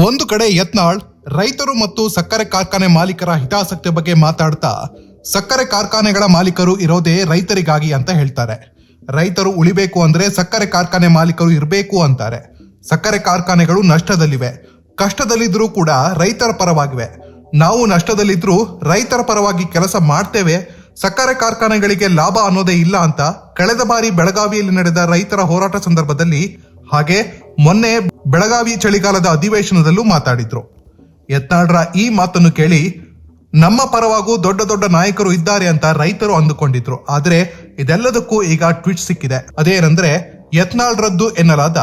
ಒಂದು ಕಡೆ ಯತ್ನಾಳ್ ರೈತರು ಮತ್ತು ಸಕ್ಕರೆ ಕಾರ್ಖಾನೆ ಮಾಲೀಕರ ಹಿತಾಸಕ್ತಿ ಬಗ್ಗೆ ಮಾತಾಡ್ತಾ, ಸಕ್ಕರೆ ಕಾರ್ಖಾನೆಗಳ ಮಾಲೀಕರು ಇರೋದೇ ರೈತರಿಗಾಗಿ ಅಂತ ಹೇಳ್ತಾರೆ. ರೈತರು ಉಳಿಬೇಕು ಅಂದ್ರೆ ಸಕ್ಕರೆ ಕಾರ್ಖಾನೆ ಮಾಲೀಕರು ಇರಬೇಕು ಅಂತಾರೆ. ಸಕ್ಕರೆ ಕಾರ್ಖಾನೆಗಳು ನಷ್ಟದಲ್ಲಿವೆ. ಕಷ್ಟದಲ್ಲಿದ್ರೂ ಕೂಡ ರೈತರ ಪರವಾಗಿವೆ. ನಾವು ನಷ್ಟದಲ್ಲಿದ್ರೂ ರೈತರ ಪರವಾಗಿ ಕೆಲಸ ಮಾಡ್ತೇವೆ. ಸಕ್ಕರೆ ಕಾರ್ಖಾನೆಗಳಿಗೆ ಲಾಭ ಅನ್ನೋದೇ ಇಲ್ಲ ಅಂತ ಕಳೆದ ಬಾರಿ ಬೆಳಗಾವಿಯಲ್ಲಿ ನಡೆದ ರೈತರ ಹೋರಾಟ ಸಂದರ್ಭದಲ್ಲಿ ಹಾಗೆ ಮೊನ್ನೆ ಬೆಳಗಾವಿ ಚಳಿಗಾಲದ ಅಧಿವೇಶನದಲ್ಲೂ ಮಾತಾಡಿದ್ರು. ಯತ್ನಾಳ್ರ ಈ ಮಾತನ್ನು ಕೇಳಿ, ನಮ್ಮ ಪರವಾಗೂ ದೊಡ್ಡ ದೊಡ್ಡ ನಾಯಕರು ಇದ್ದಾರೆ ಅಂತ ರೈತರು ಅಂದುಕೊಂಡಿದ್ರು. ಆದರೆ ಇದೆಲ್ಲದಕ್ಕೂ ಈಗ ಟ್ವಿಟ್ ಸಿಕ್ಕಿದೆ. ಅದೇನೆಂದ್ರೆ, ಯತ್ನಾಳ್ರದ್ದು ಎನ್ನಲಾದ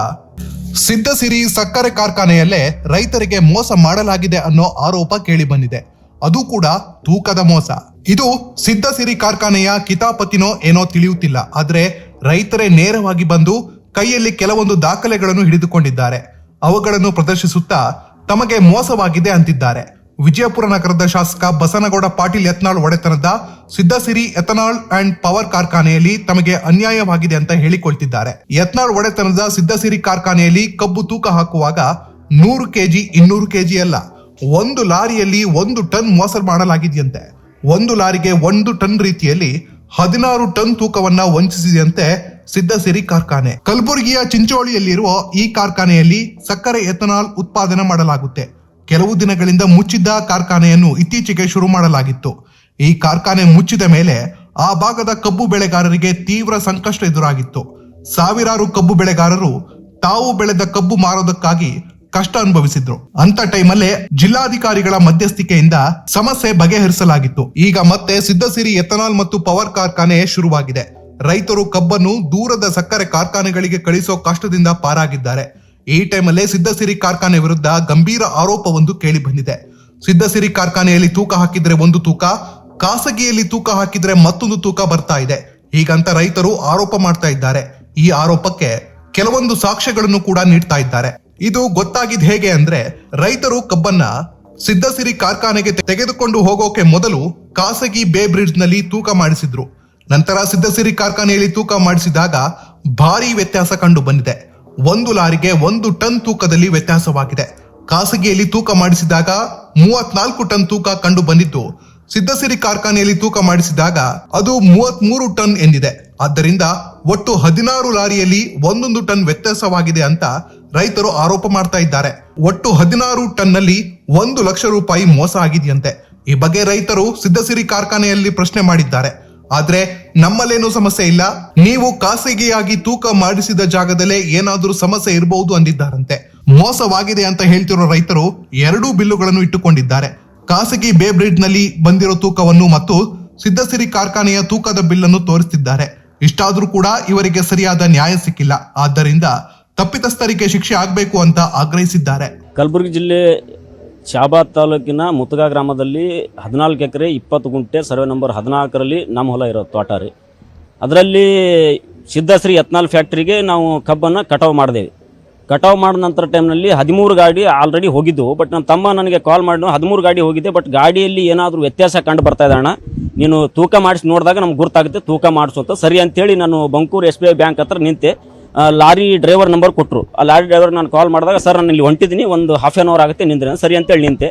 ಸಿದ್ದಸಿರಿ ಸಕ್ಕರೆ ಕಾರ್ಖಾನೆಯಲ್ಲೇ ರೈತರಿಗೆ ಮೋಸ ಮಾಡಲಾಗಿದೆ ಅನ್ನೋ ಆರೋಪ ಕೇಳಿ ಬಂದಿದೆ ಅದು ಕೂಡ ತೂಕದ ಮೋಸ. ಇದು ಸಿದ್ಧಸಿರಿ ಕಾರ್ಖಾನೆಯ ಕಿತಾಪತಿನೋ ಏನೋ ತಿಳಿಯುತ್ತಿಲ್ಲ. ಆದರೆ ರೈತರೇ ನೇರವಾಗಿ ಬಂದು ಕೈಯಲ್ಲಿ ಕೆಲವೊಂದು ದಾಖಲೆಗಳನ್ನು ಹಿಡಿದುಕೊಂಡಿದ್ದಾರೆ. ಅವುಗಳನ್ನು ಪ್ರದರ್ಶಿಸುತ್ತಾ ತಮಗೆ ಮೋಸವಾಗಿದೆ ಅಂತಿದ್ದಾರೆ. ವಿಜಯಪುರ ನಗರದ ಶಾಸಕ ಬಸನಗೌಡ ಪಾಟೀಲ್ ಯತ್ನಾಳ್ ಒಡೆತನದ ಸಿದ್ದಸಿರಿ ಎಥನಾಲ್ ಅಂಡ್ ಪವರ್ ಕಾರ್ಖಾನೆಯಲ್ಲಿ ತಮಗೆ ಅನ್ಯಾಯವಾಗಿದೆ ಅಂತ ಹೇಳಿಕೊಳ್ತಿದ್ದಾರೆ. ಯತ್ನಾಳ್ ಒಡೆತನದ ಸಿದ್ದಸಿರಿ ಕಾರ್ಖಾನೆಯಲ್ಲಿ ಕಬ್ಬು ತೂಕ ಹಾಕುವಾಗ ನೂರು ಕೆಜಿ, ಇನ್ನೂರು ಕೆಜಿ ಅಲ್ಲ, ಒಂದು ಲಾರಿಯಲ್ಲಿ ಒಂದು ಟನ್ ಮೋಸ ಮಾಡಲಾಗಿದೆಯಂತೆ. ಒಂದು ಲಾರಿಗೆ ಒಂದು ಟನ್ ರೀತಿಯಲ್ಲಿ ಹದಿನಾರು ಟನ್ ತೂಕವನ್ನ ವಂಚಿಸಿದೆಯಂತೆ ಸಿದ್ಧಸಿರಿ ಕಾರ್ಖಾನೆ. ಕಲಬುರಗಿಯ ಚಿಂಚೋಳಿಯಲ್ಲಿರುವ ಈ ಕಾರ್ಖಾನೆಯಲ್ಲಿ ಸಕ್ಕರೆ ಎಥನಾಲ್ ಉತ್ಪಾದನೆ ಮಾಡಲಾಗುತ್ತೆ. ಕೆಲವು ದಿನಗಳಿಂದ ಮುಚ್ಚಿದ್ದ ಕಾರ್ಖಾನೆಯನ್ನು ಇತ್ತೀಚೆಗೆ ಶುರು ಮಾಡಲಾಗಿತ್ತು. ಈ ಕಾರ್ಖಾನೆ ಮುಚ್ಚಿದ ಮೇಲೆ ಆ ಭಾಗದ ಕಬ್ಬು ಬೆಳೆಗಾರರಿಗೆ ತೀವ್ರ ಸಂಕಷ್ಟ ಎದುರಾಗಿತ್ತು. ಸಾವಿರಾರು ಕಬ್ಬು ಬೆಳೆಗಾರರು ತಾವು ಬೆಳೆದ ಕಬ್ಬು ಮಾರೋದಕ್ಕಾಗಿ ಕಷ್ಟ ಅನುಭವಿಸಿದ್ರು. ಅಂತ ಟೈಮಲ್ಲೇ ಜಿಲ್ಲಾಧಿಕಾರಿಗಳ ಮಧ್ಯಸ್ಥಿಕೆಯಿಂದ ಸಮಸ್ಯೆ ಬಗೆಹರಿಸಲಾಗಿತ್ತು. ಈಗ ಮತ್ತೆ ಸಿದ್ಧಸಿರಿ ಎಥನಾಲ್ ಮತ್ತು ಪವರ್ ಕಾರ್ಖಾನೆ ಶುರುವಾಗಿದೆ. ರೈತರು ಕಬ್ಬನ್ನು ದೂರದ ಸಕ್ಕರೆ ಕಾರ್ಖಾನೆಗಳಿಗೆ ಕಳಿಸೋ ಕಷ್ಟದಿಂದ ಪಾರಾಗಿದ್ದಾರೆ. ಈ ಟೈಮಲ್ಲೇ ಸಿದ್ದಸಿರಿ ಕಾರ್ಖಾನೆ ವಿರುದ್ಧ ಗಂಭೀರ ಆರೋಪವೊಂದು ಕೇಳಿ ಬಂದಿದೆ ಸಿದ್ದಸಿರಿ ಕಾರ್ಖಾನೆಯಲ್ಲಿ ತೂಕ ಹಾಕಿದ್ರೆ ಒಂದು ತೂಕ, ಖಾಸಗಿಯಲ್ಲಿ ತೂಕ ಹಾಕಿದ್ರೆ ಮತ್ತೊಂದು ತೂಕ ಬರ್ತಾ ಇದೆ. ಹೀಗಂತ ರೈತರು ಆರೋಪ ಮಾಡ್ತಾ ಇದ್ದಾರೆ. ಈ ಆರೋಪಕ್ಕೆ ಕೆಲವೊಂದು ಸಾಕ್ಷ್ಯಗಳನ್ನು ಕೂಡ ನೀಡ್ತಾ ಇದ್ದಾರೆ. ಇದು ಗೊತ್ತಾಗಿದ್ ಹೇಗೆ ಅಂದ್ರೆ, ರೈತರು ಕಬ್ಬನ್ನ ಸಿದ್ದಸಿರಿ ಕಾರ್ಖಾನೆಗೆ ತೆಗೆದುಕೊಂಡು ಹೋಗೋಕೆ ಮೊದಲು ಖಾಸಗಿ ಬೇ ಬ್ರಿಡ್ಜ್ನಲ್ಲಿ ತೂಕ ಮಾಡಿಸಿದ್ರು. ನಂತರ ಸಿದ್ಧಸಿರಿ ಕಾರ್ಖಾನೆಯಲ್ಲಿ ತೂಕ ಮಾಡಿಸಿದಾಗ ಭಾರಿ ವ್ಯತ್ಯಾಸ ಕಂಡು ಬಂದಿದೆ. ಒಂದು ಲಾರಿಗೆ ಒಂದು ಟನ್ ತೂಕದಲ್ಲಿ ವ್ಯತ್ಯಾಸವಾಗಿದೆ. ಖಾಸಗಿಯಲ್ಲಿ ತೂಕ ಮಾಡಿಸಿದಾಗ ಮೂವತ್ನಾಲ್ಕು ಟನ್ ತೂಕ ಕಂಡು ಬಂದಿದ್ದು, ಸಿದ್ಧಸಿರಿ ಕಾರ್ಖಾನೆಯಲ್ಲಿ ತೂಕ ಮಾಡಿಸಿದಾಗ ಅದು ಮೂವತ್ಮೂರು ಟನ್ ಎಂದಿದೆ. ಆದ್ದರಿಂದ ಒಟ್ಟು ಹದಿನಾರು ಲಾರಿಯಲ್ಲಿ ಒಂದೊಂದು ಟನ್ ವ್ಯತ್ಯಾಸವಾಗಿದೆ ಅಂತ ರೈತರು ಆರೋಪ ಮಾಡ್ತಾ ಇದ್ದಾರೆ. ಒಟ್ಟು ಹದಿನಾರು ಟನ್ನಲ್ಲಿ ಒಂದು ಲಕ್ಷ ರೂಪಾಯಿ ಮೋಸ ಆಗಿದೆಯಂತೆ. ಈ ಬಗ್ಗೆ ರೈತರು ಸಿದ್ಧಸಿರಿ ಕಾರ್ಖಾನೆಯಲ್ಲಿ ಪ್ರಶ್ನೆ ಮಾಡಿದ್ದಾರೆ. ಆದ್ರೆ ನಮ್ಮಲ್ಲೇನು ಸಮಸ್ಯೆ ಇಲ್ಲ. ನೀವು ಖಾಸಗಿಯಾಗಿ ತೂಕ ಮಾಡಿಸಿದ ಜಾಗದಲ್ಲೇ ಏನಾದರೂ ಸಮಸ್ಯೆ ಇರಬಹುದು ಅಂದಿದ್ದಾರಂತೆ. ಮೋಸವಾಗಿದೆ ಅಂತ ಹೇಳ್ತಿರೋ ರೈತರು ಎರಡೂ ಬಿಲ್ಲುಗಳನ್ನು ಇಟ್ಟುಕೊಂಡಿದ್ದಾರೆ. ಖಾಸಗಿ ಬೇ ಬ್ರಿಡ್ಜ್ನಲ್ಲಿ ಬಂದಿರೋ ತೂಕವನ್ನು ಮತ್ತು ಸಿದ್ಧಸಿರಿ ಕಾರ್ಖಾನೆಯ ತೂಕದ ಬಿಲ್ಲನ್ನು ತೋರಿಸ್ತಿದ್ದಾರೆ. ಇಷ್ಟಾದ್ರೂ ಕೂಡ ಇವರಿಗೆ ಸರಿಯಾದ ನ್ಯಾಯ ಸಿಕ್ಕಿಲ್ಲ. ಆದ್ದರಿಂದ ತಪ್ಪಿತಸ್ಥರಿಗೆ ಶಿಕ್ಷೆ ಆಗಬೇಕು ಅಂತ ಆಗ್ರಹಿಸಿದ್ದಾರೆ. ಕಲಬುರಗಿ ಜಿಲ್ಲೆ ಶಾಬಾದ್ ತಾಲೂಕಿನ ಮುತುಗಾ ಗ್ರಾಮದಲ್ಲಿ ಹದಿನಾಲ್ಕು ಎಕರೆ ಇಪ್ಪತ್ತು ಗುಂಟೆ ಸರ್ವೆ ನಂಬರ್ ಹದಿನಾಲ್ಕರಲ್ಲಿ ನಮ್ಮ ಹೊಲ ಇರೋ ತೋಟ ರೀ. ಅದರಲ್ಲಿ ಸಿದ್ಧಶ್ರೀ ಎತ್ನಾಲ್ ಫ್ಯಾಕ್ಟ್ರಿಗೆ ನಾವು ಕಬ್ಬನ್ನು ಕಟಾವು ಮಾಡಿದೆವು. ಕಟಾವು ಮಾಡಿದ ನಂತರ ಟೈಮ್ನಲ್ಲಿ ಹದಿಮೂರು ಗಾಡಿ ಆಲ್ರೆಡಿ ಹೋಗಿದ್ದವು ಬಟ್ ನನ್ನ ತಮ್ಮ ನನಗೆ ಕಾಲ್ ಮಾಡಿ ಹದಿಮೂರು ಗಾಡಿ ಹೋಗಿದ್ದೆ ಬಟ್ ಗಾಡಿಯಲ್ಲಿ ಏನಾದರೂ ವ್ಯತ್ಯಾಸ ಕಂಡು ಬರ್ತಾ ಇದ್ದಾಣ ನೀನು ತೂಕ ಮಾಡಿಸಿ ನೋಡಿದಾಗ ನಮ್ಗೆ ಗುರ್ತಾಗುತ್ತೆ, ತೂಕ ಮಾಡಿಸು ಅಂತ. ಸರಿ ಅಂತೇಳಿ ನಾನು ಬಂಕೂರು ಎಸ್ ಬಿ ಐ ಬ್ಯಾಂಕ್ ಹತ್ರ ನಿಂತೆ. ಲಾರಿ ಡ್ರೈವರ್ ನಂಬರ್ ಕೊಟ್ಟರು ಆ ಲಾರಿ ಡ್ರೈವರ್ ನಾನು ಕಾಲ್ ಮಾಡಿದಾಗ, ಸರ್, ನಾನು ಇಲ್ಲಿ ಹೊಂಟಿದ್ದೀನಿ, ಒಂದು ಹಾಫ್ ಆನ್ ಅವರ್ ಆಗುತ್ತೆ ನಿಂದ್ರೆ ಸರಿ ಅಂತೇಳಿ ನಿಂತೆ.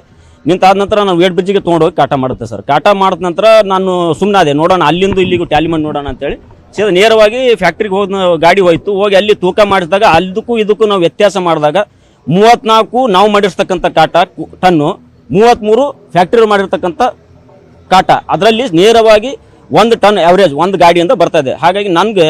ನಿಂತಾದ ನಂತರ ನಾನು ವೇಟ್ ಬ್ರಿಡ್ಜಿಗೆ ತೊಗೊಂಡೋಗಿ ಕಾಟ ಮಾಡುತ್ತೆ, ಸರ್. ಕಾಟ ಮಾಡಿದ ನಂತರ ನಾನು ಸುಮ್ಮನೆ ಅದೇ ನೋಡೋಣ, ಅಲ್ಲಿಂದ ಇಲ್ಲಿಗೂ ಟ್ಯಾಲಿ ಮಾಡಿ ನೋಡೋಣ ಅಂತೇಳಿ. ಸೀದಾ ನೇರವಾಗಿ ಫ್ಯಾಕ್ಟ್ರಿಗೆ ಹೋದ ಗಾಡಿ ಹೋಯ್ತು. ಹೋಗಿ ಅಲ್ಲಿ ತೂಕ ಮಾಡಿಸಿದಾಗ, ಅಲ್ಲದಕ್ಕೂ ಇದಕ್ಕೂ ನಾವು ವ್ಯತ್ಯಾಸ ಮಾಡಿದಾಗ, ಮೂವತ್ನಾಲ್ಕು ನಾವು ಮಾಡಿರ್ತಕ್ಕಂಥ ಕಾಟ ಟನ್ನು ಮೂವತ್ತ್ಮೂರು ಫ್ಯಾಕ್ಟ್ರಿ ಮಾಡಿರ್ತಕ್ಕಂಥ ಕಾಟ. ಅದರಲ್ಲಿ ನೇರವಾಗಿ ಒಂದು ಟನ್ ಅವರೇಜ್ ಒಂದು ಗಾಡಿ ಅಂತ ಬರ್ತಾ ಇದೆ. ಹಾಗಾಗಿ ನನಗೆ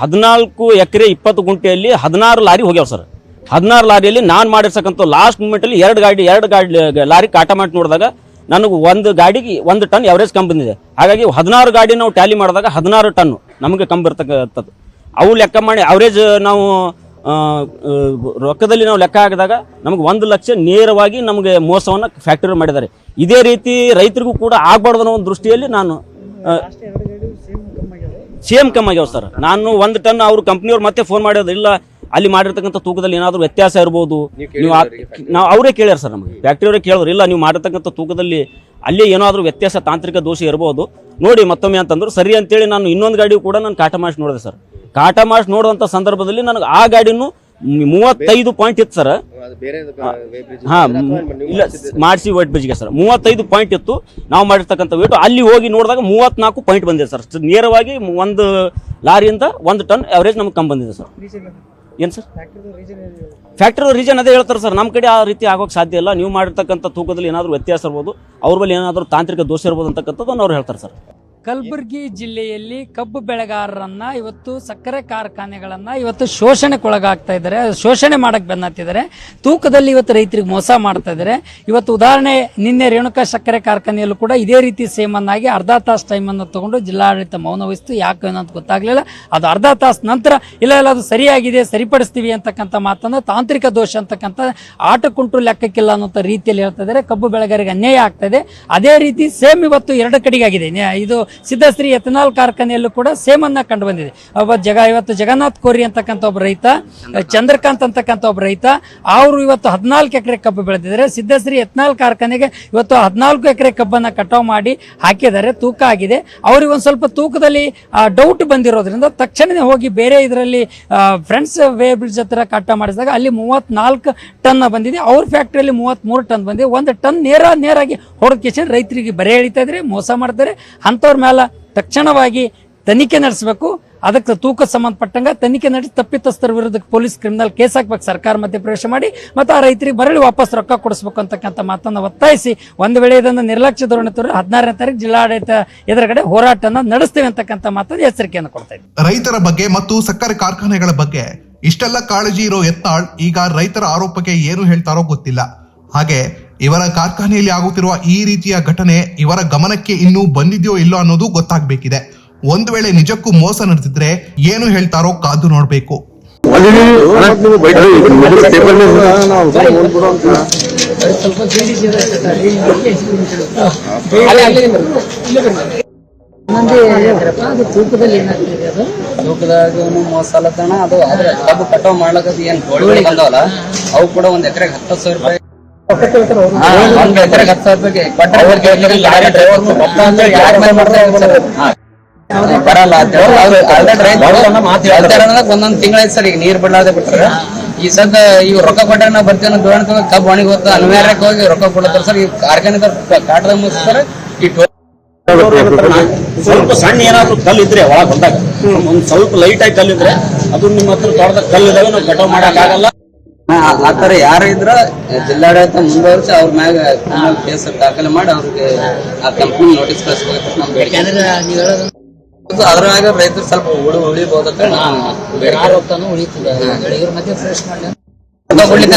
ಹದಿನಾಲ್ಕು ಎಕರೆ ಇಪ್ಪತ್ತು ಗುಂಟೆಯಲ್ಲಿ ಹದಿನಾರು ಲಾರಿ ಹೋಗ್ಯಾವ ಸರ್. ಹದಿನಾರು ಲಾರಿಯಲ್ಲಿ ನಾನು ಮಾಡಿರ್ತಕ್ಕಂಥ ಲಾಸ್ಟ್ ಮೂಮೆಂಟಲ್ಲಿ ಎರಡು ಗಾಡಿ ಎರಡು ಗಾಡಿ ಲಾರಿ ಕಾಟ ಮಾಡಿ ನೋಡಿದಾಗ ನನಗೆ ಒಂದು ಗಾಡಿಗೆ ಒಂದು ಟನ್ ಎವರೇಜ್ ಕಮ್ ಬಂದಿದೆ. ಹಾಗಾಗಿ ಹದಿನಾರು ಗಾಡಿ ನಾವು ಟ್ಯಾಲಿ ಮಾಡಿದಾಗ ಹದಿನಾರು ಟನ್ನು ನಮಗೆ ಕಮ್ಮಿ ಬರ್ತಕ್ಕಂಥದ್ದು ಅವು ಲೆಕ್ಕ ಮಾಡಿ ಅವರೇಜ್ ನಾವು ರೊಕ್ಕದಲ್ಲಿ ನಾವು ಲೆಕ್ಕ ಹಾಕಿದಾಗ ನಮಗೆ ಒಂದು ಲಕ್ಷ ನೇರವಾಗಿ ನಮಗೆ ಮೋಸವನ್ನು ಫ್ಯಾಕ್ಟರಿ ಮಾಡಿದ್ದಾರೆ. ಇದೇ ರೀತಿ ರೈತರಿಗೂ ಕೂಡ ಆಗಬಾರ್ದು ಅನ್ನೋ ಒಂದು ದೃಷ್ಟಿಯಲ್ಲಿ ನಾನು ಸೇಮ್ ಕಮ್ ಆಗ್ಯಾವ ಸರ್. ನಾನು ಒಂದು ಟನ್ ಅವ್ರ ಕಂಪ್ನಿಯವ್ರು ಮತ್ತೆ ಫೋನ್ ಮಾಡೋದು ಇಲ್ಲ ಅಲ್ಲಿ ಮಾಡಿರ್ತಕ್ಕಂಥ ತೂಕದಲ್ಲಿ ಏನಾದರೂ ವ್ಯತ್ಯಾಸ ಇರ್ಬೋದು. ನೀವು ನಾವು ಅವರೇ ಕೇಳ್ಯಾರ ಸರ್ ನಮಗೆ. ಫ್ಯಾಕ್ಟ್ರಿಯವರೇ ಕೇಳಿದ್ರು ಇಲ್ಲ ನೀವು ಮಾಡಿರ್ತಕ್ಕಂಥ ತೂಕದಲ್ಲಿ ಅಲ್ಲೇ ಏನಾದರೂ ವ್ಯತ್ಯಾಸ ತಾಂತ್ರಿಕ ದೋಷ ಇರ್ಬೋದು. ನೋಡಿ ಮತ್ತೊಮ್ಮೆ ಅಂತಂದ್ರು ಸರಿ ಅಂತೇಳಿ ನಾನು ಇನ್ನೊಂದು ಗಾಡಿ ಕೂಡ ನಾನು ಕಾಟ ಮಾಡಿಸಿ ನೋಡಿದೆ ಸರ್. ಕಾಟ ಮಾಡಿಸಿ ನೋಡೋಂಥ ಸಂದರ್ಭದಲ್ಲಿ ನನಗೆ ಆ ಗಾಡಿನೂ ಮೂವತ್ತೈದು ಪಾಯಿಂಟ್ ಇತ್ತು ಸರ್ ಅದು ಬೇರೆ ಹಾ. ಇಲ್ಲ ಮಾಡಿಸಿ ವೈಟ್ ಬ್ರಿಡ್ಜ್ಗೆ ಸರ್ ಮೂವತ್ತೈದು ಪಾಯಿಂಟ್ ಇತ್ತು. ನಾವು ಮಾಡಿರ್ತಕ್ಕಂಥ ವೇಟು ಅಲ್ಲಿ ಹೋಗಿ ನೋಡಿದಾಗ ಮೂವತ್ನಾಲ್ಕು ಪಾಯಿಂಟ್ ಬಂದಿದೆ ಸರ್ ನೇರವಾಗಿ ಒಂದು ಲಾರಿಯಿಂದ ಒಂದು ಟನ್ ಅವರೇಜ್ ನಮ್ಗೆ ಕಮ್ಮಿ ಬಂದಿದೆ ಸರ್ ಏನು ಸರ್ ಫ್ಯಾಕ್ಟ್ರಿ ರೀಸನ್ ಅದೇ. ಹೇಳ್ತಾರೆ ಸರ್ ನಮ್ಮ ಕಡೆ ಆ ರೀತಿ ಆಗೋಕ್ಕೆ ಸಾಧ್ಯ ಇಲ್ಲ. ನೀವು ಮಾಡಿರ್ತಕ್ಕಂಥ ತೂಕದಲ್ಲಿ ಏನಾದರೂ ವ್ಯತ್ಯಾಸ ಇರ್ಬೋದು. ಅವ್ರ ಬಳಿ ಏನಾದರೂ ತಾಂತ್ರಿಕ ದೋಷ ಇರ್ಬೋದು ಅಂತಕ್ಕಂಥದ್ದು ಅವ್ರು ಹೇಳ್ತಾರೆ ಸರ್ ಕಲಬುರಗಿ ಜಿಲ್ಲೆಯಲ್ಲಿ ಕಬ್ಬು ಬೆಳೆಗಾರರನ್ನ ಇವತ್ತು ಸಕ್ಕರೆ ಕಾರ್ಖಾನೆಗಳನ್ನ ಇವತ್ತು ಶೋಷಣೆಗೊಳಗಾಗ್ತಾ ಇದ್ದಾರೆ. ಶೋಷಣೆ ಮಾಡಕ್ ಬೆನ್ನತ್ತಿದ್ದಾರೆ. ತೂಕದಲ್ಲಿ ಇವತ್ತು ರೈತರಿಗೆ ಮೋಸ ಮಾಡ್ತಾ ಇದ್ದಾರೆ. ಇವತ್ತು ಉದಾಹರಣೆ ನಿನ್ನೆ ರೇಣುಕಾ ಸಕ್ಕರೆ ಕಾರ್ಖಾನೆಯಲ್ಲೂ ಕೂಡ ಇದೇ ರೀತಿ ಸೇಮ್ ಅನ್ನಾಗಿ ಅರ್ಧ ತಾಸು ಟೈಮ್ ಅನ್ನು ತಗೊಂಡು ಜಿಲ್ಲಾಡಳಿತ ಮೌನ ವಹಿಸ್ತು. ಯಾಕೆ ಏನಂತ ಗೊತ್ತಾಗ್ಲಿಲ್ಲ. ಅದು ಅರ್ಧ ತಾಸು ನಂತರ ಇಲ್ಲ ಇಲ್ಲ, ಅದು ಸರಿಯಾಗಿದೆ, ಸರಿಪಡಿಸ್ತೀವಿ ಅಂತಕ್ಕಂಥ ಮಾತನ್ನು ತಾಂತ್ರಿಕ ದೋಷ ಅಂತಕ್ಕಂಥ ಆಟಕ್ಕುಂಟು ಲೆಕ್ಕಕ್ಕಿಲ್ಲ ಅನ್ನೋ ರೀತಿಯಲ್ಲಿ ಹೇಳ್ತಾ ಇದ್ದಾರೆ. ಕಬ್ಬು ಬೆಳೆಗಾರರಿಗೆ ಅನ್ಯಾಯ ಆಗ್ತಾ ಇದೆ. ಅದೇ ರೀತಿ ಸೇಮ್ ಇವತ್ತು ಎರಡು ಕಡೆಗಾಗಿದೆ. ಇದು ಸಿದ್ಧಶ್ರೀ ಎಥನಾಲ್ ಕಾರ್ಖಾನೆಯಲ್ಲೂ ಕೂಡ ಸೇಮ್ ಅನ್ನ ಕಂಡು ಬಂದಿದೆ ಒಬ್ಬ ಜಗ ಇವತ್ತು ಜಗನ್ನಾಥ್ ಕೋರಿ ಅಂತಕ್ಕಂಥ ಒಬ್ಬ ರೈತ ಚಂದ್ರಕಾಂತ್. ಅಂತಕ್ಕಂಥ ಒಬ್ಬ ರೈತ ಅವರು ಇವತ್ತು ಹದಿನಾಲ್ಕು ಎಕರೆ ಕಬ್ಬು ಬೆಳೆದಿದ್ದಾರೆ. ಸಿದ್ಧಶ್ರೀ ಎಥನಾಲ್ ಕಾರ್ಖಾನೆಗೆ ಇವತ್ತು ಹದಿನಾಲ್ಕು ಎಕರೆ ಕಬ್ಬನ್ನ ಕಟಾವು ಮಾಡಿ ಹಾಕಿದ್ದಾರೆ ತೂಕ ಆಗಿದೆ. ಅವ್ರಿಗೆ ಒಂದು ಸ್ವಲ್ಪ ತೂಕದಲ್ಲಿ ಡೌಟ್ ಬಂದಿರೋದ್ರಿಂದ ತಕ್ಷಣವೇ ಹೋಗಿ ಬೇರೆ ಇದರಲ್ಲಿ ಫ್ರೆಂಡ್ಸ್ ವೇ ಬ್ರಿಡ್ಜ್ ಹತ್ರ ಕಟ್ಟ ಮಾಡಿಸಿದಾಗ ಅಲ್ಲಿ ಮೂವತ್ನಾಲ್ಕು ಟನ್ ಬಂದಿದೆ. ಅವ್ರ ಫ್ಯಾಕ್ಟ್ರಿಯಲ್ಲಿ ಮೂವತ್ತ್ಮೂರು ಟನ್ ಬಂದಿದೆ. ಒಂದು ಟನ್ ನೇರ ನೇರಾಗಿ ಹೊಡೆದ ಕಿಶನ್ ರೈತರಿಗೆ ಬರೆ ಎಳಿತಾ ಇದ್ರೆ ಮೋಸ ಮಾಡ್ತಾರೆ. ಅಂಥವ್ರ ಮೇಲೆ ತಕ್ಷಣವಾಗಿ ತನಿಖೆ ನಡೆಸಬೇಕು. ಅದಕ್ಕೆ ತೂಕ ಸಂಬಂಧಪಟ್ಟಂಗ ತನಿಖೆ ನಡೆಸಿ ತಪ್ಪಿತಸ್ಥರ ವಿರುದ್ಧ ಪೊಲೀಸ್ ಕ್ರಿಮಿನಲ್ ಕೇಸ್ ಹಾಕ್ಬೇಕು. ಸರ್ಕಾರ ಮಧ್ಯಪ್ರವೇಶ ಮಾಡಿ ಮತ್ತು ಆ ರೈತರಿಗೆ ಮರಳಿ ವಾಪಸ್ ರೊಕ್ಕ ಕೊಡಿಸ್ಬೇಕು ಅಂತಕ್ಕಂಥ ಮಾತನ್ನು ಒತ್ತಾಯಿಸಿ ಒಂದು ವೇಳೆ ಇದನ್ನು ನಿರ್ಲಕ್ಷ್ಯ ಧೋರಣೆ ತೋರಿ ಹದಿನಾರನೇ ತಾರೀಕು ಜಿಲ್ಲಾಡಳಿತ ಎದುರುಗಡೆ ಹೋರಾಟನ ನಡೆಸ್ತೇವೆ ಅಂತಕ್ಕಂಥ ಮಾತನ್ನು ಎಚ್ಚರಿಕೆಯನ್ನು ಕೊಡ್ತಾ ಇದ್ದೀವಿ ರೈತರ ಬಗ್ಗೆ ಮತ್ತು ಸಕ್ಕರೆ ಕಾರ್ಖಾನೆಗಳ ಬಗ್ಗೆ ಇಷ್ಟೆಲ್ಲ ಕಾಳಜಿ ಇರೋ ಎತ್ತಾಳ್ ಈಗ ರೈತರ ಆರೋಪಕ್ಕೆ ಏನು ಹೇಳ್ತಾರೋ ಗೊತ್ತಿಲ್ಲ. ಹಾಗೆ ಇವರ ಕಾರ್ಖಾನೆಯಲ್ಲಿ ಆಗುತ್ತಿರುವ ಈ ರೀತಿಯ ಘಟನೆ ಇವರ ಗಮನಕ್ಕೆ ಇನ್ನೂ ಬಂದಿದೆಯೋ ಇಲ್ಲೋ ಅನ್ನೋದು ಗೊತ್ತಾಗಬೇಕಿದೆ. ಒಂದು ವೇಳೆ ನಿಜಕ್ಕೂ ಮೋಸ ನಡೆದಿದ್ರೆ ಏನು ಹೇಳ್ತಾರೋ ಕಾದು ನೋಡಬೇಕು. ಅದು ತೂಕದಲ್ಲಿ ಏನಾಗ್ತಿದೆ ಅದು? ತೂಕದಾಗ ಅದು ಕಬ್ಬು ಕಟಾವ್ ಮಾಡ್ಲಕ್ಕ ಏನ್ ಗೋಳಿಗಳು ಬಂದವಲ್ಲ ಅವು ಕೂಡ ಒಂದ್ ಎಕರೆಗೆ ಹತ್ತು ಸಾವಿರ ರೂಪಾಯಿ ಒಂದ್ ಎಕರೆಗೆ ಹತ್ತು ಸಾವಿರ ರೂಪಾಯಿ ಲಾರಿ ಡ್ರೈವರ್ ಒಬ್ಬ ಅಂದ್ರೆ ಯಾರ್ ಮೇಲೆ. ಬರಲ್ಲ ಒಂದೊಂದ್ ತಿಂಗಳಾಯ್ತು ಸರ್ ಈಗ ನೀರ್ ಬಿಡಲಾದೆ ಬಿಟ್ರೆ ಈ ಸದ್ದ ಈ ರೊಕ್ಕ ಕೊಟ್ರೆ ನಾವು ಬರ್ತೀವಿ ಅನ್ನೋ ಧೋರಣೆ ತಗೊಂಡ್ ಕಬ್ಬು ಒಣಗಿ ಹೋಗ್ತಾ ಅನಿವಾರ್ಯಕ್ಕೆ ಹೋಗಿ ರೊಕ್ಕ ಕೊಡ್ತಾರೆ ಸರ್ ಈ ಕಾರ್ಖಾನೆ ಕಾಟದಾಗ ಮುಗಿಸ್ತಾರೆ ಈ ಟೋ ಸ್ವಲ್ಪ ಸಣ್ಣ ಏನಾದ್ರು ಕಲ್ಲು ಇದ್ರೆ ಒಳಗೆ ಬಂದಾಗ ಒಂದ್ ಸ್ವಲ್ಪ ಲೈಟ್ ಆಗಿ ಕಲ್ಲಿದ್ರೆ ಅದು ನಿಮ್ಮ ಹತ್ರ ತೋಟದಾಗ ಕಲ್ಲು ಇದಾವೆ ನಾವು ಕಟಾವ್ ಮಾಡಕ್ ಆಗಲ್ಲ ಆ- ಆ ತರ ಯಾರ ಇದ್ರ ಜಿಲ್ಲಾಡಳಿತ ಮುಂದುವರಿಸಿ ಅವ್ರ ಮ್ಯಾಗ ಕ್ರಿಮಿನಲ್ ಕೇಸ್ ದಾಖಲೆ ಮಾಡಿ ಅವ್ರಿಗೆ ಆ ಕಂಪ್ನಿ ನೋಟಿಸ್ ಕಳಿಸ್ಬೇಕು ನಮ್ ಬೇಡಿಕೆ ಯಾಕಂದ್ರೆ ಹೇಳೋದು ಅದು ಅದ್ರ ಮ್ಯಾಗ ರೈತರು ಸ್ವಲ್ಪ ಉಳಿ ಉಳಿಬಹುದಂತ ನಾನು ಬೇಡಿಕೆ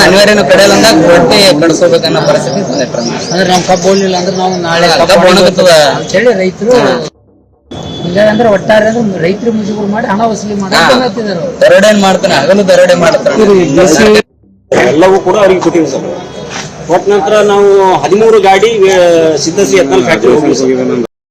ಅನಿವಾರ್ಯನು ಕಡೆಯಲ್ಲ ಅಂದಾಗ ರೊಟ್ಟಿ ಕಡಿಸ್ಕೋಬೇಕನ್ನೋ ಪರಿಸ್ಥಿತಿ ಬಂದಿಟ್ರ ಅಂದ್ರೆ ನಾವು ಕಬ್ಬು ಉಳಿಲಿಲ್ಲ ಅಂದ್ರೆ ನಾವು ನಾಳೆ ಕಬ್ಬು ಒಣಗುತ್ತದ. ಅಂತೇಳಿ ರೈತರು ಇಲ್ಲ ಅಂದ್ರೆ ಒಟ್ಟಾರೆ ಅಂದ್ರೆ ರೈತರು ಮುಜುಗುರು ಮಾಡಿ ಹಣ ವಸೂಲಿ ಮಾಡಿ. ದರೋಡೆ ಮಾಡ್ತಾನೆ? ಹಗಲು ದರೋಡೆ ಮಾಡ್ತಾನೆ. ಎಲ್ಲವೂ ಕೂಡ ಅವ್ರಿಗೆ ಕೊಟ್ಟಿವಿ ಸರ್. ಕೊಟ್ಟ ನಂತರ ನಾವು ಹದಿಮೂರು ಗಾಡಿ ಸಿದ್ಧಸಿ ಯತ್ನಾಲ್ ಫ್ಯಾಕ್ಟ್ರಿ